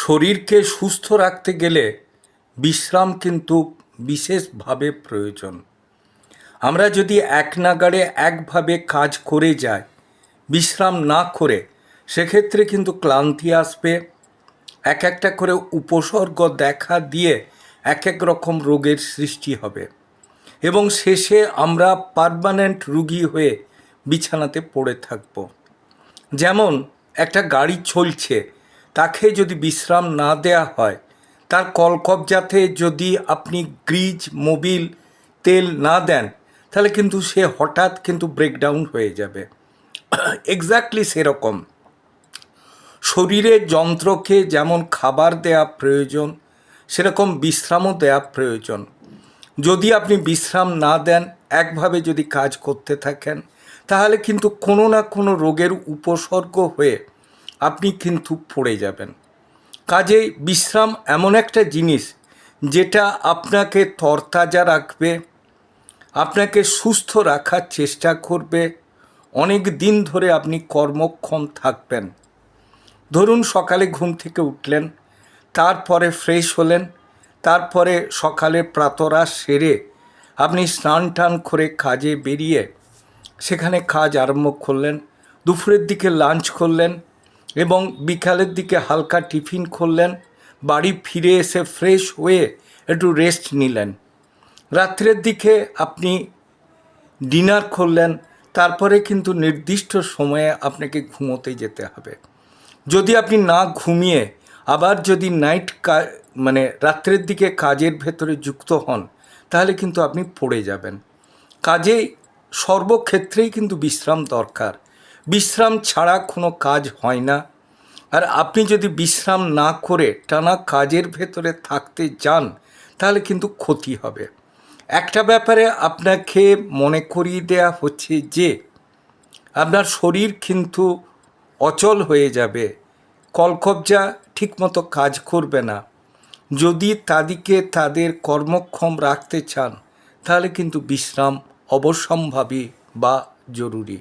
শরীরকে সুস্থ রাখতে গেলে বিশ্রাম কিন্তু বিশেষভাবে প্রয়োজন। আমরা যদি এক নাগাড়ে একভাবে কাজ করে যাই, বিশ্রাম না করে, সেক্ষেত্রে কিন্তু ক্লান্তি আসবে। এক একটা করে উপসর্গ দেখা দিয়ে এক এক রকম রোগের সৃষ্টি হবে এবং শেষে আমরা পারমানেন্ট রুগী হয়ে বিছানাতে পড়ে থাকব। যেমন একটা গাড়ি চলছে তাকে যদি বিশ্রাম না দেয়া হয়, তার কলকবজাতে যদি আপনি গ্রিজ, মোবিল, তেল না দেন, তাহলে কিন্তু সে হঠাৎ কিন্তু ব্রেকডাউন হয়ে যাবে। এক্স্যাক্টলি সেরকম। শরীরের যন্ত্রকে যেমন খাবার দেয়া প্রয়োজন, সেরকম বিশ্রামও দেয়া প্রয়োজন। যদি আপনি বিশ্রাম না দেন, একভাবে যদি কাজ করতে থাকেন, তাহলে কিন্তু কোনো না কোনো রোগের উপসর্গ হয়ে আপনি কিন্তু পড়ে যাবেন। কাজেই বিশ্রাম এমন একটা জিনিস যেটা আপনাকে তরতাজা রাখবে, আপনাকে সুস্থ রাখার চেষ্টা করবে, অনেক দিন ধরে আপনি কর্মক্ষম থাকবেন। ধরুন সকালে ঘুম থেকে উঠলেন, তারপরে ফ্রেশ হলেন, তারপরে সকালে প্রাতরা সেরে আপনি স্নান টান করে কাজে বেরিয়ে সেখানে কাজ আরম্ভ করলেন, দুপুরের দিকে লাঞ্চ করলেন এবং বিকালের দিকে হালকা টিফিন করলেন, বাড়ি ফিরে এসে ফ্রেশ হয়ে একটু রেস্ট নিলেন। রাত্রের দিকে আপনি ডিনার করলেন, তারপরে কিন্তু নির্দিষ্ট সময়ে আপনাকে ঘুমোতে যেতে হবে। যদি আপনি না ঘুমিয়ে আবার যদি নাইট মানে রাত্রের দিকে কাজের ভেতরে যুক্ত হন, তাহলে কিন্তু আপনি পড়ে যাবেন। কাজেই সর্বক্ষেত্রেই কিন্তু বিশ্রাম দরকার। বিশ্রাম ছাড়া কোনো কাজ হয় না। আর আপনি যদি বিশ্রাম না করে টানা কাজের ভেতরে থাকতে যান, তাহলে কিন্তু ক্ষতি হবে। একটা ব্যাপারে আপনাকে মনে করিয়ে দেয়া হচ্ছে যে, আপনার শরীর কিন্তু অচল হয়ে যাবে। কলকবজা ঠিকমতো কাজ করবে না। যদি তাদেরকে তাদের কর্মক্ষম রাখতে চান, তাহলে কিন্তু বিশ্রাম অবশ্যম্ভাবী বা জরুরি।